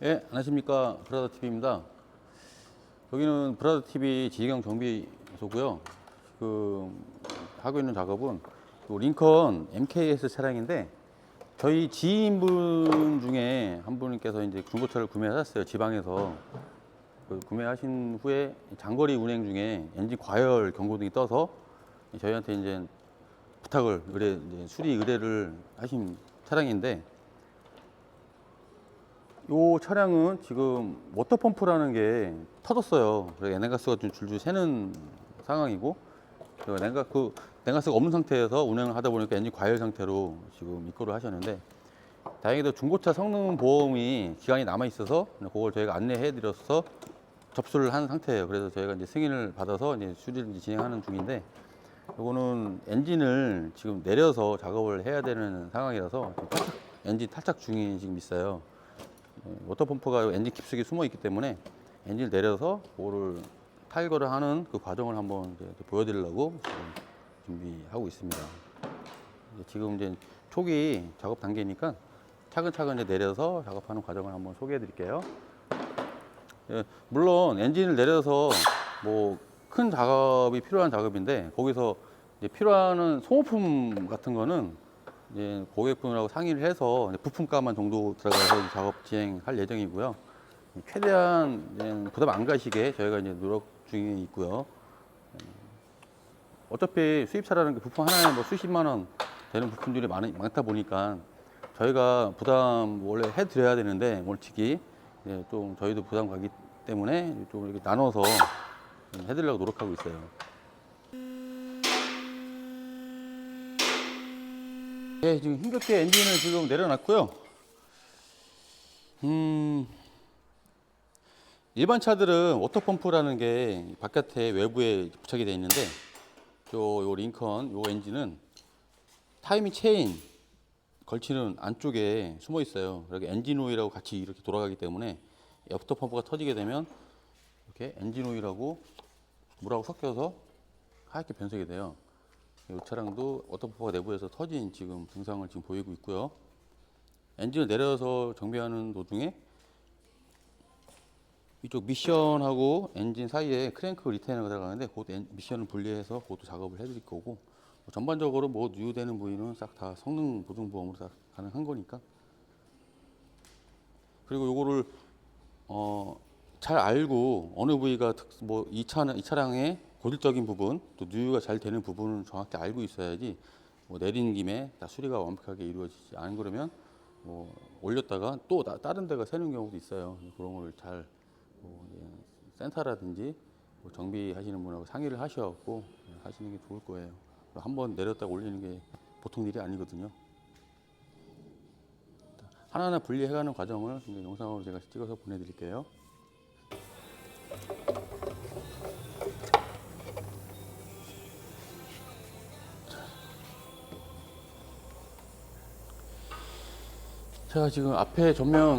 예, 안녕하십니까. 브라더 TV입니다. 여기는 브라더 TV 지경 정비소고요. 그 하고 있는 작업은 요 링컨 MKS 차량인데 저희 지인분 중에 한 분께서 이제 중고차를 구매하셨어요. 지방에서 그 구매하신 후에 장거리 운행 중에 엔진 과열 경고등이 떠서 저희한테 이제 부탁을 의뢰 이제 수리 의뢰를 하신 차량인데 요 차량은 지금 워터펌프라는 게 터졌어요. 그래서 엔진가스가 좀 줄줄 새는 상황이고, 냉가, 그, 냉가스가 없는 상태에서 운행을 하다 보니까 엔진 과열 상태로 지금 입고를 하셨는데, 다행히도 중고차 성능 보험이 기간이 남아 있어서 그걸 저희가 안내해 드려서 접수를 한 상태예요. 그래서 저희가 이제 승인을 받아서 이제 수리를 이제 진행하는 중인데, 요거는 엔진을 지금 내려서 작업을 해야 되는 상황이라서 탈착, 엔진 탈착 중이 지금 있어요. 예, 워터 펌프가 엔진 깊숙이 숨어 있기 때문에 엔진을 내려서 그거를 탈거를 하는 그 과정을 한번 보여드리려고 지금 준비하고 있습니다. 지금 이제 초기 작업 단계니까 차근차근 이제 내려서 작업하는 과정을 한번 소개해 드릴게요. 예, 물론 엔진을 내려서 뭐 큰 작업이 필요한 작업인데 거기서 필요한 소모품 같은 거는 이제 고객분하고 상의를 해서 부품가만 정도 들어가서 작업 진행할 예정이고요. 최대한 이제 부담 안 가시게 저희가 이제 노력 중에 있고요. 어차피 수입차라는 게 부품 하나에 뭐 수십만 원 되는 부품들이 많, 많다 보니까 저희가 부담 원래 해드려야 되는데 멀치기 예, 좀 저희도 부담 가기 때문에 좀 이렇게 나눠서 해드리려고 노력하고 있어요. 예, 지금 힘겹게 엔진을 지금 내려놨고요. 음, 일반 차들은 워터펌프라는 게 바깥에 외부에 부착이 되어 있는데 요, 요 링컨 요 엔진은 타이밍 체인 걸치는 안쪽에 숨어 있어요. 그렇게 엔진 오일하고 같이 이렇게 돌아가기 때문에 워터펌프가 터지게 되면 이렇게 엔진 오일하고 물하고 섞여서 하얗게 변색이 돼요. 이 차량도 워터펌프가 내부에서 터진 지금 증상을 지금 보이고 있고요. 엔진을 내려서 정비하는 도중에 이쪽 미션하고 엔진 사이에 크랭크 리테이너가 들어가는데 그 미션을 분리해서 그것도 작업을 해드릴 거고 뭐 전반적으로 뭐 누유되는 부위는 싹 다 성능 보증 보험으로 다 가능한 거니까 그리고 요거를 어, 잘 알고 어느 부위가 뭐이 차는 이 차량의 고질적인 부분 또 누유가 잘 되는 부분을 정확히 알고 있어야지 뭐 내린 김에 다 수리가 완벽하게 이루어지지 않은 그러면 뭐 올렸다가 또 나- 다른 데가 새는 경우도 있어요. 그런 걸잘뭐 센터라든지 뭐 정비하시는 분하고 상의를 하셔갖고 하시는 게 좋을 거예요. 한번 내렸다가 올리는 게 보통 일이 아니거든요. 하나하나 분리해가는 과정을 영상으로 제가 찍어서 보내드릴게요. 제가 지금 앞에 전면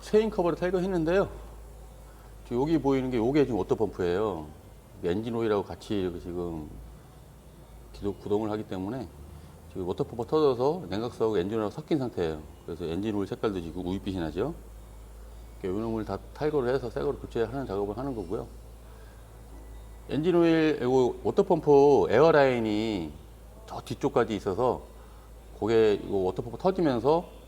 체인 커버를 탈거했는데요. 여기 보이는 게 요게 지금 워터펌프예요. 엔진 오일하고 같이 지금 기도, 구동을 하기 때문에 지금 워터 펌프 터져서 냉각수하고 엔진 오일하고 섞인 상태예요. 그래서 엔진 오일 색깔도 지금 우윳빛이 나죠. 요놈을 다 탈거를 해서 새 거로 교체하는 작업을 하는 거고요. 엔진 오일, 이거 워터 펌프 에어라인이 저 뒤쪽까지 있어서 그게 이거 워터 펌프 터지면서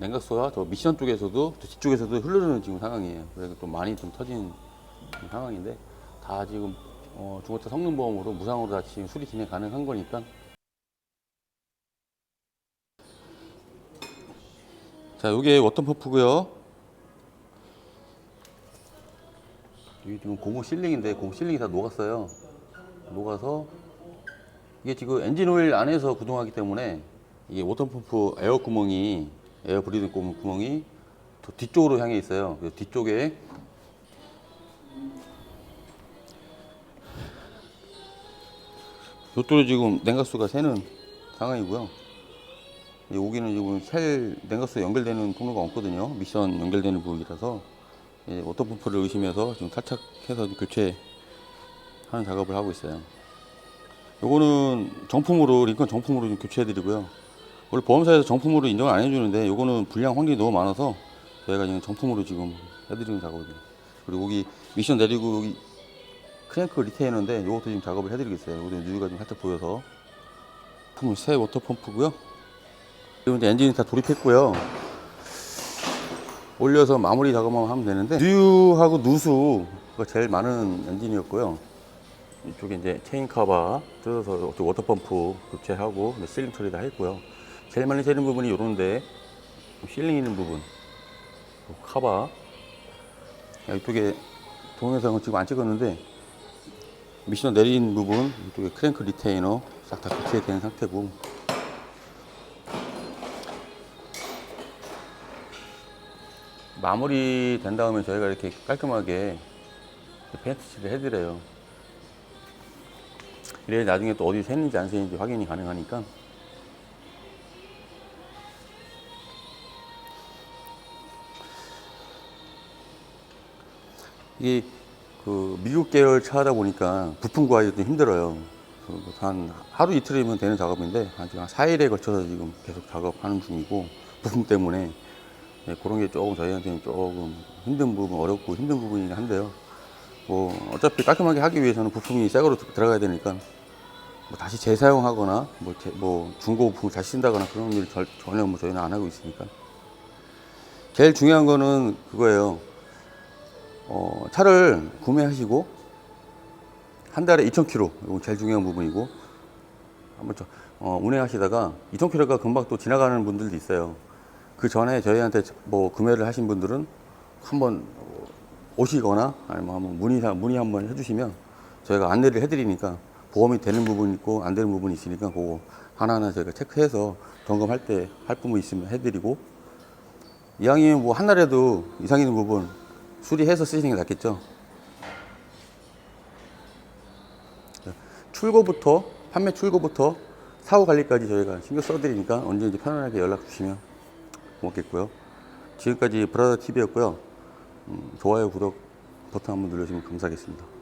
냉각수가 저 미션 쪽에서도 저 뒤쪽에서도 흐르는 지금 상황이에요. 그래서 좀 많이 좀 터진 상황인데 다 지금 어, 중고차 성능보험으로 무상으로 다 지금 수리 진행 가능한 거니까 자, 요게 워터펌프고요. 이게 지금 고무 실링인데 고무 실링이 다 녹았어요. 녹아서 이게 지금 엔진 오일 안에서 구동하기 때문에 이게 워터펌프 에어 구멍이 에어 브리드 구멍- 구멍이 저 뒤쪽으로 향해 있어요. 그래서 뒤쪽에 요쪽에 지금 냉각수가 새는 상황이고요. 여기는 지금 셀 냉각수 연결되는 통로가 없거든요. 미션 연결되는 부위라서 예, 워터펌프를 의심해서 지금 탈착해서 교체하는 작업을 하고 있어요. 요거는 정품으로 링컨 정품으로 좀 교체해 드리고요. 원래 보험사에서 정품으로 인정을 안 해주는데 요거는 불량 확률이 너무 많아서 저희가 지금 정품으로 지금 해드리는 작업이에요. 그리고 여기 미션 내리고 여기 크랭크 리테이너인데 이것도 지금 작업을 해드리겠어요. 이것도 누유가 좀 살짝 보여서 품은 새 워터 펌프고요. 그리고 이제 엔진이 다 돌입했고요. 올려서 마무리 작업만 하면 되는데 누유하고 누수가 제일 많은 엔진이었고요. 이쪽에 이제 체인 커버 뜯어서 또 워터 펌프 교체하고 실링 처리 다 했고요. 제일 많이 새는 부분이 요런데 실링 있는 부분. 야, 이쪽에 동영상은 지금 안 찍었는데 미션 내린 부분 이쪽에 크랭크 리테이너 싹 다 교체된 상태고. 마무리 된 다음에 저희가 이렇게 깔끔하게 페인트 칠을 해드려요. 이래 나중에 또 어디 새는지 안 새는지 확인이 가능하니까 이게 그 미국 계열 차다 보니까 부품 구하기가 좀 힘들어요. 그래서 한 하루 이틀이면 되는 작업인데 한 지금 한 4일에 걸쳐서 지금 계속 작업하는 중이고 부품 때문에 네, 그런 게 조금 저희한테는 조금 힘든 부분, 어렵고 힘든 부분이긴 한데요. 뭐 어차피 깔끔하게 하기 위해서는 부품이 새 거로 들어가야 되니까 뭐 다시 재사용하거나 뭐, 제- 뭐 중고 부품을 다시 쓴다거나 그런 일 절- 전혀 뭐 저희는 안 하고 있으니까 제일 중요한 거는 그거예요. 어, 차를 구매하시고 한 달에 2,000km 이거 제일 중요한 부분이고 한번 저, 어, 운행하시다가 2,000km가 금방 또 지나가는 분들도 있어요. 그 전에 저희한테 뭐 구매를 하신 분들은 한번 오시거나 아니면 한번 문의 문의 한번 해주시면 저희가 안내를 해드리니까 보험이 되는 부분 있고 안 되는 부분이 있으니까 그거 하나하나 저희가 체크해서 점검할 때 할 부분 있으면 해드리고 이왕이면 뭐한 달에도 이상 있는 부분 수리해서 쓰시는 게 낫겠죠. 출고부터 판매 출고부터 사후 관리까지 저희가 신경 써드리니까 언제든지 편안하게 연락 주시면 고맙겠고요. 지금까지 브라더 TV였고요. 음, 좋아요, 구독 버튼 한번 눌러주시면 감사하겠습니다.